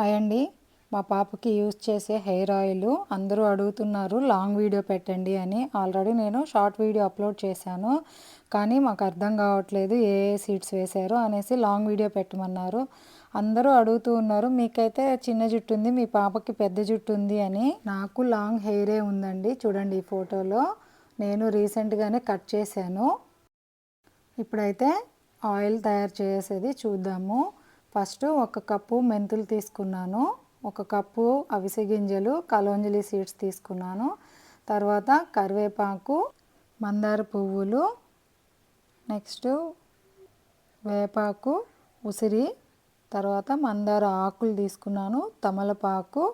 Hi అండి మా పాపకి యూజ్ చేసే హెయిర్ ఆయిల్ అందరూ అడుగుతున్నారు లాంగ్ వీడియో పెట్టండి అని. ఆల్రెడీ నేను షార్ట్ వీడియో అప్లోడ్ చేశాను కానీ మాకు అర్థం కావట్లేదు ఏ ఏ సీడ్స్ వేశారు అనేసి లాంగ్ వీడియో పెట్టమన్నారు. అందరూ అడుగుతూ ఉన్నారు మీకైతే చిన్న జుట్టు ఉంది మీ పాపకి పెద్ద జుట్టు ఉంది అని. నాకు లాంగ్ హెయిరే ఉందండి చూడండి ఈ ఫోటోలో. నేను రీసెంట్గానే కట్ చేశాను. ఇప్పుడైతే ఆయిల్ తయారు చేసేది చూద్దాము. ఫస్ట్ ఒక కప్పు మెంతులు తీసుకున్నాను. ఒక కప్పు అవిసె గింజలు కలోంజలి సీడ్స్ తీసుకున్నాను. తర్వాత కరివేపాకు మందార పువ్వులు నెక్స్ట్ వేపాకు ఉసిరి తర్వాత మందార ఆకులు తీసుకున్నాను తమలపాకు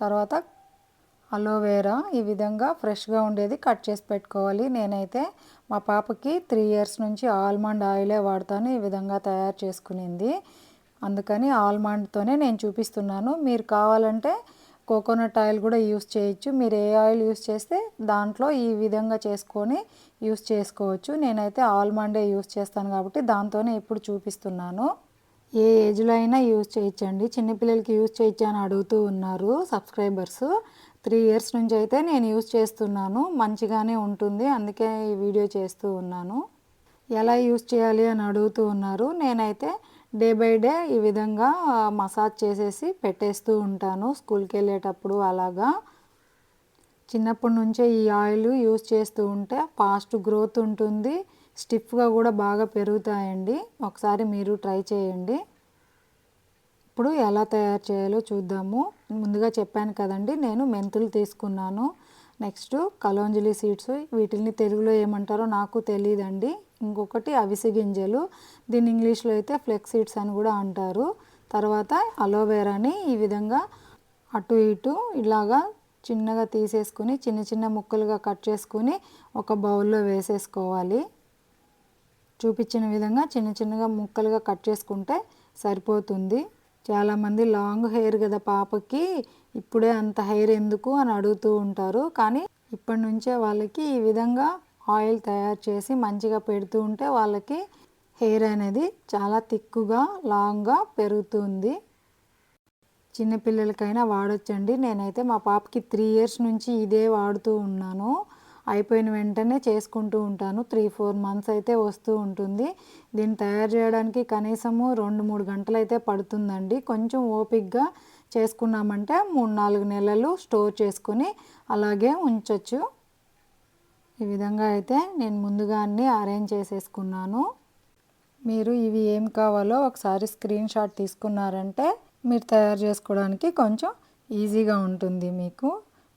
తర్వాత అలోవేరా ఈ విధంగా ఫ్రెష్గా ఉండేది కట్ చేసి పెట్టుకోవాలి. నేనైతే మా పాపకి త్రీ ఇయర్స్ నుంచి ఆల్మండ్ ఆయిలే వాడతాను ఈ విధంగా తయారు చేసుకునింది. అందుకని ఆల్మండ్తోనే నేను చూపిస్తున్నాను. మీరు కావాలంటే కోకోనట్ ఆయిల్ కూడా యూస్ చేయొచ్చు. మీరు ఏ ఆయిల్ యూస్ చేస్తే దాంట్లో ఈ విధంగా చేసుకొని యూస్ చేసుకోవచ్చు. నేనైతే ఆల్మండే యూస్ చేస్తాను కాబట్టి దాంతోనే ఇప్పుడు చూపిస్తున్నాను. ఏ ఏజ్లో అయినా యూజ్ చేయొచ్చండి. చిన్నపిల్లలకి యూజ్ చేయొచ్చు అని అడుగుతూ ఉన్నారు సబ్స్క్రైబర్స్. త్రీ ఇయర్స్ నుంచి అయితే నేను యూజ్ చేస్తున్నాను. మంచిగానే ఉంటుంది. అందుకే ఈ వీడియో చేస్తూ ఉన్నాను. ఎలా యూజ్ చేయాలి అని అడుగుతూ ఉన్నారు. నేనైతే డే బై డే ఈ విధంగా మసాజ్ చేసేసి పెట్టేస్తూ ఉంటాను స్కూల్కి వెళ్ళేటప్పుడు అలాగా. చిన్నప్పటి నుంచే ఈ ఆయిల్ యూజ్ చేస్తూ ఉంటే ఫాస్ట్ గ్రోత్ ఉంటుంది స్టిఫ్గా కూడా బాగా పెరుగుతాయండి. ఒకసారి మీరు ట్రై చేయండి. ఇప్పుడు ఎలా తయారు చేయాలో చూద్దాము. ముందుగా చెప్పాను కదండి నేను మెంతులు తీసుకున్నాను. నెక్స్ట్ కలోంజలి సీడ్స్ వీటిని తెలుగులో ఏమంటారో నాకు తెలియదండి ఇంకొకటి అవిసె గింజలు. దీన్ని ఇంగ్లీష్లో అయితే ఫ్లెక్స్ సీడ్స్ అని కూడా అంటారు. తర్వాత అలోవెరాని ఈ విధంగా అటు ఇటు ఇలాగా చిన్నగా తీసేసుకుని చిన్న చిన్న ముక్కలుగా కట్ చేసుకుని ఒక బౌల్లో వేసేసుకోవాలి. చూపించిన విధంగా చిన్న చిన్నగా ముక్కలుగా కట్ చేసుకుంటే సరిపోతుంది. చాలామంది లాంగ్ హెయిర్ కదా పాపకి ఇప్పుడే అంత హెయిర్ ఎందుకు అని అడుగుతూ ఉంటారు. కానీ ఇప్పటి నుంచే వాళ్ళకి ఈ విధంగా ఆయిల్ తయారు చేసి మంచిగా పెడుతూ ఉంటే వాళ్ళకి హెయిర్ అనేది చాలా తిక్కుగా లాంగ్గా పెరుగుతుంది. చిన్నపిల్లలకైనా వాడొచ్చండి. నేనైతే మా పాపకి త్రీ ఇయర్స్ నుంచి ఇదే వాడుతూ ఉన్నాను. అయిపోయిన వెంటనే చేసుకుంటూ ఉంటాను. త్రీ ఫోర్ మంత్స్ అయితే వస్తూ ఉంటుంది. దీన్ని తయారు చేయడానికి కనీసము రెండు మూడు గంటలు అయితే పడుతుందండి. కొంచెం ఓపిక్గా చేసుకున్నామంటే మూడు నాలుగు నెలలు స్టోర్ చేసుకొని అలాగే ఉంచవచ్చు ఈ విధంగా అయితే నేను ముందుగా అన్నీ అరేంజ్ చేసేసుకున్నాను. మీరు ఇవి ఏం కావాలో ఒకసారి స్క్రీన్ షాట్ తీసుకున్నారంటే మీరు తయారు చేసుకోవడానికి కొంచెం ఈజీగా ఉంటుంది మీకు.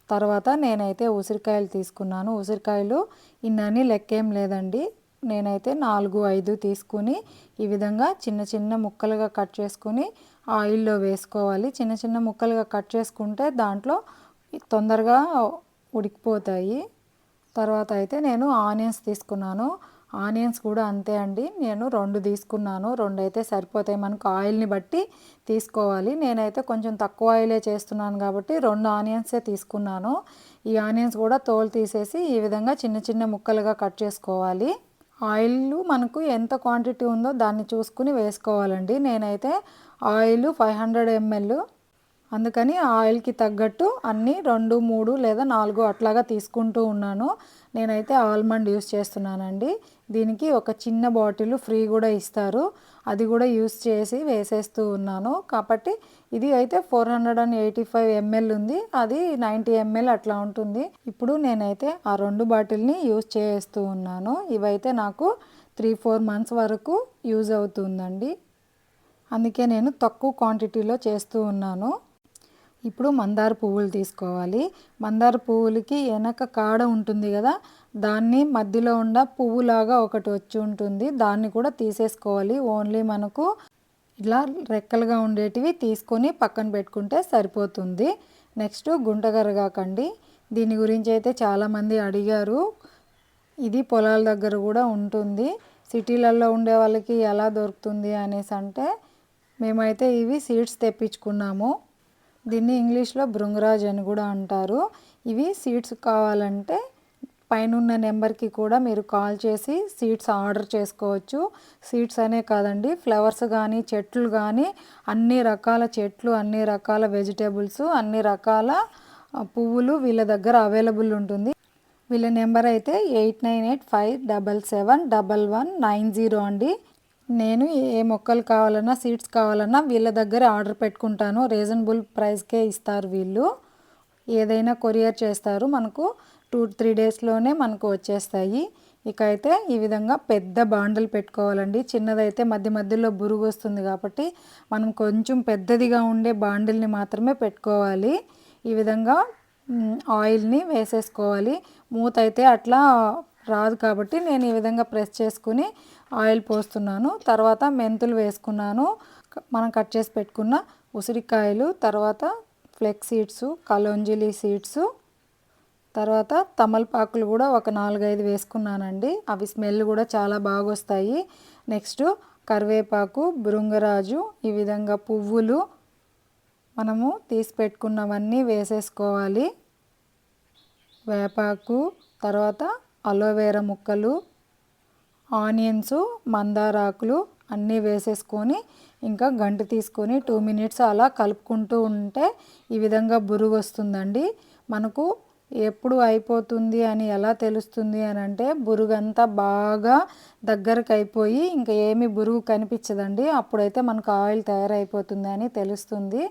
తర్వాత నేనైతే ఉసిరికాయలు తీసుకున్నాను. ఉసిరికాయలు ఇన్నని లెక్కేం లేదండి. నేనైతే నాలుగు ఐదు తీసుకుని ఈ విధంగా చిన్న చిన్న ముక్కలుగా కట్ చేసుకుని ఆయిల్లో వేసుకోవాలి. చిన్న చిన్న ముక్కలుగా కట్ చేసుకుంటే దాంట్లో తొందరగా ఉడికిపోతాయి. తర్వాత అయితే నేను ఆనియన్స్ తీసుకున్నాను. ఆనియన్స్ కూడా అంతే అండి. నేను రెండు తీసుకున్నాను. రెండు అయితే సరిపోతాయి. మనకు ఆయిల్ని బట్టి తీసుకోవాలి. నేనైతే కొంచెం తక్కువ ఆయిలే చేస్తున్నాను కాబట్టి రెండు ఆనియన్సే తీసుకున్నాను. ఈ ఆనియన్స్ కూడా తోలు తీసేసి ఈ విధంగా చిన్న చిన్న ముక్కలుగా కట్ చేసుకోవాలి. ఆయిల్ మనకు ఎంత క్వాంటిటీ ఉందో దాన్ని చూసుకుని వేసుకోవాలండి. నేనైతే ఆయిల్ ఫైవ్ హండ్రెడ్ ఎంఎల్ అందుకని ఆయిల్కి తగ్గట్టు అన్నీ రెండు మూడు లేదా నాలుగు అట్లాగా తీసుకుంటూ ఉన్నాను. నేనైతే ఆల్మండ్ యూస్ చేస్తున్నానండి. దీనికి ఒక చిన్న బాటిల్ ఫ్రీ కూడా ఇస్తారు. అది కూడా యూస్ చేసి వేసేస్తూ ఉన్నాను. కాబట్టి ఇది అయితే four hundred and eighty five ML ఉంది. అది నైంటీ ఎంఎల్ అట్లా ఉంటుంది. ఇప్పుడు నేనైతే ఆ రెండు బాటిల్ని యూస్ చేస్తూ ఉన్నాను. ఇవైతే నాకు త్రీ ఫోర్ మంత్స్ వరకు యూజ్ అవుతుందండి. అందుకే నేను తక్కువ క్వాంటిటీలో చేస్తూ ఉన్నాను. ఇప్పుడు మందార పువ్వులు తీసుకోవాలి. మందార పువ్వులకి వెనక కాడ ఉంటుంది కదా దాన్ని మధ్యలో ఉన్న పువ్వులాగా ఒకటి వచ్చి ఉంటుంది. దాన్ని కూడా తీసేసుకోవాలి. ఓన్లీ మనకు ఇలా రెక్కలుగా ఉండేటివి తీసుకొని పక్కన పెట్టుకుంటే సరిపోతుంది. నెక్స్ట్ గుంటగరగాకండి దీని గురించి అయితే చాలామంది అడిగారు. ఇది పొలాల దగ్గర కూడా ఉంటుంది. సిటీలలో ఉండే వాళ్ళకి ఎలా దొరుకుతుంది అనేసి అంటే మేమైతే ఇవి సీడ్స్ తెప్పించుకున్నాము. దీన్ని ఇంగ్లీష్లో భృంగరాజ్ అని కూడా అంటారు. ఇవి సీడ్స్ కావాలంటే పైనున్న నెంబర్కి కూడా మీరు కాల్ చేసి సీడ్స్ ఆర్డర్ చేసుకోవచ్చు. సీడ్స్ అనే కాదండి ఫ్లవర్స్ కానీ చెట్లు కానీ అన్ని రకాల చెట్లు అన్ని రకాల వెజిటేబుల్స్ అన్ని రకాల పువ్వులు వీళ్ళ దగ్గర అవైలబుల్ ఉంటుంది. వీళ్ళ నెంబర్ అయితే eight nine eight five double seven double one nine zero అండి. నేను ఏ మొక్కలు కావాలన్నా సీడ్స్ కావాలన్నా వీళ్ళ దగ్గర ఆర్డర్ పెట్టుకుంటాను. రీజనబుల్ ప్రైస్కే ఇస్తారు వీళ్ళు. ఏదైనా కొరియర్ చేస్తారు మనకు టూ త్రీ డేస్లోనే మనకు వచ్చేస్తాయి. ఇక అయితే ఈ విధంగా పెద్ద బాండలు పెట్టుకోవాలండి. చిన్నదైతే మధ్య మధ్యలో బురుగు వస్తుంది కాబట్టి మనం కొంచెం పెద్దదిగా ఉండే బాండిల్ని మాత్రమే పెట్టుకోవాలి. ఈ విధంగా ఆయిల్ని వేసేసుకోవాలి. మూత అయితే అట్లా రాదు కాబట్టి నేను ఈ విధంగా ప్రెస్ చేసుకుని ఆయిల్ పోస్తున్నాను. తర్వాత మెంతులు వేసుకున్నాను. మనం కట్ చేసి పెట్టుకున్న ఉసిరికాయలు తర్వాత ఫ్లెక్స్ సీడ్స్ కలోంజిలి సీడ్స్ తర్వాత తమలపాకులు కూడా ఒక నాలుగైదు వేసుకున్నానండి. అవి స్మెల్ కూడా చాలా బాగా వస్తాయి నెక్స్ట్ కరివేపాకు బృంగరాజు ఈ విధంగా పువ్వులు మనము తీసి పెట్టుకున్నవన్నీ వేసేసుకోవాలి. వేపాకు తర్వాత అలోవేరా ముక్కలు ఆనియన్స్ మందారాకులు అన్నీ వేసేసుకొని ఇంకా గంట తీసుకొని టూ మినిట్స్ అలా కలుపుకుంటూ ఉంటే ఈ విధంగా బురుగు వస్తుందండి. మనకు ఎప్పుడు అయిపోతుంది అని ఎలా తెలుస్తుంది అని అంటే బురుగంతా బాగా దగ్గరకు అయిపోయి ఇంకా ఏమి బురుగు కనిపించదండి. అప్పుడైతే మనకు ఆయిల్ తయారైపోతుంది అని తెలుస్తుంది.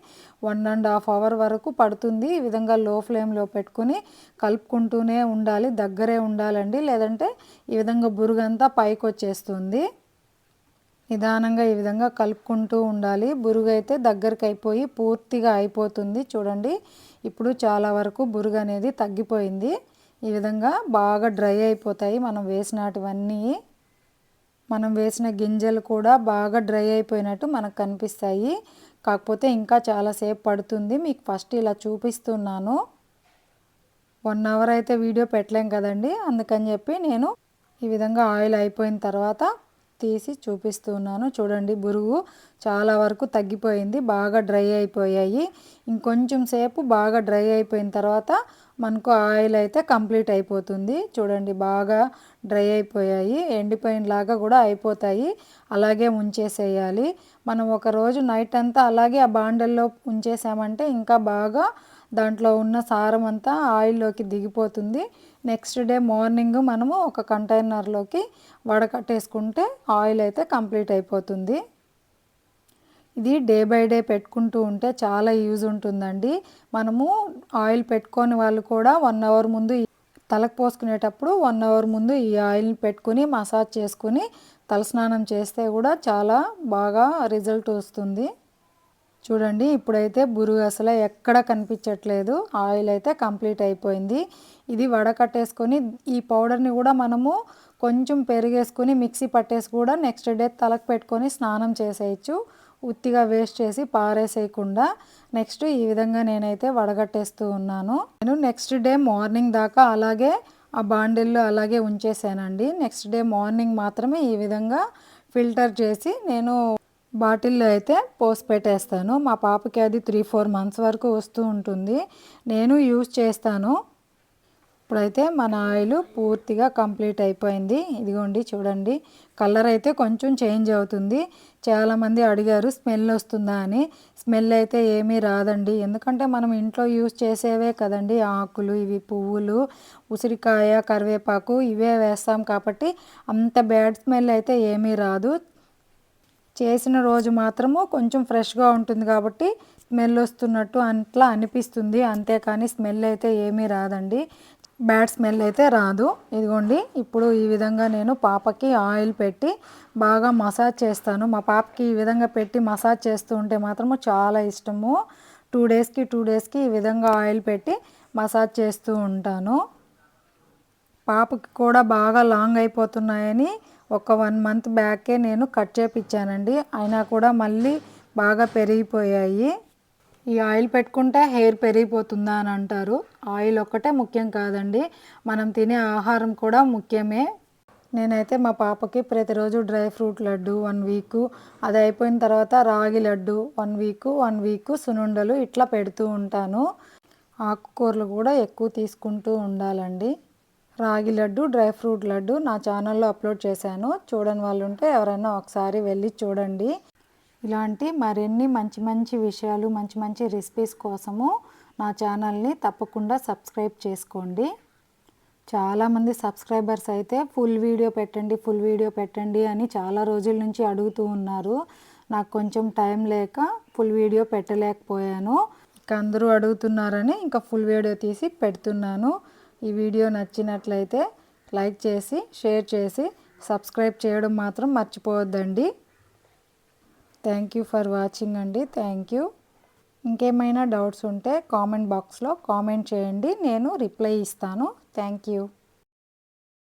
వన్ అండ్ హాఫ్ అవర్ వరకు పడుతుంది. ఈ విధంగా లో ఫ్లేమ్లో పెట్టుకుని కలుపుకుంటూనే ఉండాలి. దగ్గరే ఉండాలండి. లేదంటే ఈ విధంగా బురుగంతా పైకి వచ్చేస్తుంది నిదానంగా ఈ విధంగా కలుపుకుంటూ ఉండాలి. బురుగు అయితే దగ్గరికి అయిపోయి పూర్తిగా అయిపోతుంది చూడండి. ఇప్పుడు చాలా వరకు బురుగు అనేది తగ్గిపోయింది. ఈ విధంగా బాగా డ్రై అయిపోతాయి మనం వేసినటువన్నీ. మనం వేసిన గింజలు కూడా బాగా డ్రై అయిపోయినట్టు మనకు కనిపిస్తాయి. కాకపోతే ఇంకా చాలాసేపు పడుతుంది. మీకు ఫస్ట్ ఇలా చూపిస్తున్నాను. వన్ అవర్ అయితే వీడియో పెట్టలేం కదండి. అందుకని చెప్పి నేను ఈ విధంగా ఆయిల్ అయిపోయిన తర్వాత తీసి చూపిస్తున్నాను. చూడండి బురుగు చాలా వరకు తగ్గిపోయింది బాగా డ్రై అయిపోయాయి. ఇంకొంచెం సేపు బాగా డ్రై అయిపోయిన తర్వాత మనకు ఆయిల్ అయితే కంప్లీట్ అయిపోతుంది. చూడండి బాగా డ్రై అయిపోయాయి. ఎండిపోయినలాగా కూడా అయిపోతాయి. అలాగే ఉంచేసేయాలి మనం ఒక రోజు నైట్ అంతా అలాగే ఆ బాండల్లో ఉంచేసామంటే ఇంకా బాగా దాంట్లో ఉన్న సారం అంతా ఆయిల్లోకి దిగిపోతుంది. నెక్స్ట్ డే మార్నింగ్ మనము ఒక కంటైనర్లోకి వడకట్టేసుకుంటే ఆయిల్ అయితే కంప్లీట్ అయిపోతుంది. ఇది డే బై డే పెట్టుకుంటూ ఉంటే చాలా యూజ్ ఉంటుందండి. మనము ఆయిల్ పెట్టుకొని వాళ్ళు కూడా వన్ అవర్ ముందు తలకు పోసుకునేటప్పుడు వన్ అవర్ ముందు ఈ ఆయిల్ని పెట్టుకుని మసాజ్ చేసుకుని తలస్నానం చేస్తే కూడా చాలా బాగా రిజల్ట్ వస్తుంది. చూడండి ఇప్పుడైతే బురుగు అసలు ఎక్కడ కనిపించట్లేదు. ఆయిల్ అయితే కంప్లీట్ అయిపోయింది. ఇది వడకట్టేసుకొని ఈ పౌడర్ని కూడా మనము కొంచెం పెరిగేసుకొని మిక్సీ పట్టేసి కూడా నెక్స్ట్ డే తలకు పెట్టుకొని స్నానం చేసేయచ్చు. ఉత్తిగా వేస్ట్ చేసి పారేసేయకుండా. నెక్స్ట్ ఈ విధంగా నేనైతే వడగట్టేస్తూ ఉన్నాను. నేను నెక్స్ట్ డే మార్నింగ్ దాకా అలాగే ఆ బాండిల్లో అలాగే ఉంచేసానండి. నెక్స్ట్ డే మార్నింగ్ మాత్రమే ఈ విధంగా ఫిల్టర్ చేసి నేను బాటిల్లో అయితే పోసి పెట్టేస్తాను. మా పాపకి అది త్రీ ఫోర్ మంత్స్ వరకు వస్తూ ఉంటుంది. నేను యూజ్ చేస్తాను. ఇప్పుడైతే మన ఆయిల్ పూర్తిగా కంప్లీట్ అయిపోయింది. ఇదిగోండి చూడండి. కలర్ అయితే కొంచెం చేంజ్ అవుతుంది. చాలామంది అడిగారు స్మెల్ వస్తుందా అని. స్మెల్ అయితే ఏమీ రాదండి. ఎందుకంటే మనం ఇంట్లో యూజ్ చేసేవే కదండి. ఆకులు ఇవి పువ్వులు ఉసిరికాయ కరివేపాకు ఇవే వేస్తాం కాబట్టి అంత బ్యాడ్ స్మెల్ అయితే ఏమీ రాదు. చేసిన రోజు మాత్రము కొంచెం ఫ్రెష్గా ఉంటుంది కాబట్టి స్మెల్ వస్తున్నట్టు అట్లా అనిపిస్తుంది. అంతేకాని స్మెల్ అయితే ఏమీ రాదండి. బ్యాడ్ స్మెల్ అయితే రాదు. ఇదిగోండి ఇప్పుడు ఈ విధంగా నేను పాపకి ఆయిల్ పెట్టి బాగా మసాజ్ చేస్తాను. మా పాపకి ఈ విధంగా పెట్టి మసాజ్ చేస్తూ ఉంటే మాత్రము చాలా ఇష్టము. టూ డేస్కి టూ డేస్కి ఈ విధంగా ఆయిల్ పెట్టి మసాజ్ చేస్తూ ఉంటాను. పాపకి కూడా బాగా లాంగ్ అయిపోతున్నాయని ఒక వన్ మంత్ బ్యాకే నేను కట్ చేపించానండి అయినా కూడా మళ్ళీ బాగా పెరిగిపోయాయి. ఈ ఆయిల్ పెట్టుకుంటే హెయిర్ పెరిగిపోతుందా అని అంటారు. ఆయిల్ ఒక్కటే ముఖ్యం కాదండి. మనం తినే ఆహారం కూడా ముఖ్యమే. నేనైతే మా పాపకి ప్రతిరోజు dry fruit laddu one week. అది అయిపోయిన తర్వాత ragi laddu one week one week సునుండలు ఇట్లా పెడుతూ ఉంటాను. ఆకుకూరలు కూడా ఎక్కువ తీసుకుంటూ ఉండాలండి. రాగి లడ్డు డ్రై ఫ్రూట్ లడ్డు నా ఛానల్లో అప్లోడ్ చేశాను. చూడని వాళ్ళు ఉంటే ఎవరైనా ఒకసారి వెళ్ళి చూడండి. ఇలాంటి మరిన్ని మంచి మంచి విషయాలు మంచి మంచి రెసిపీస్ కోసము నా ఛానల్ని తప్పకుండా సబ్స్క్రైబ్ చేసుకోండి. చాలామంది సబ్స్క్రైబర్స్ అయితే ఫుల్ వీడియో పెట్టండి ఫుల్ వీడియో పెట్టండి అని చాలా రోజుల నుంచి అడుగుతూ ఉన్నారు. నాకు కొంచెం టైం లేక ఫుల్ వీడియో పెట్టలేకపోయాను. ఇక అందరూ అడుగుతున్నారని ఇంకా ఫుల్ వీడియో తీసి పెడుతున్నాను. ఈ వీడియో నచ్చినట్లయితే లైక్ చేసి షేర్ చేసి సబ్స్క్రైబ్ చేయడం మాత్రం మర్చిపోవద్దండి. థ్యాంక్ యూ ఫర్ వాచింగ్ అండి. థ్యాంక్ యూ ఇంకేమైనా డౌట్స్ ఉంటే కామెంట్ బాక్స్లో కామెంట్ చేయండి. నేను రిప్లై ఇస్తాను. Thank you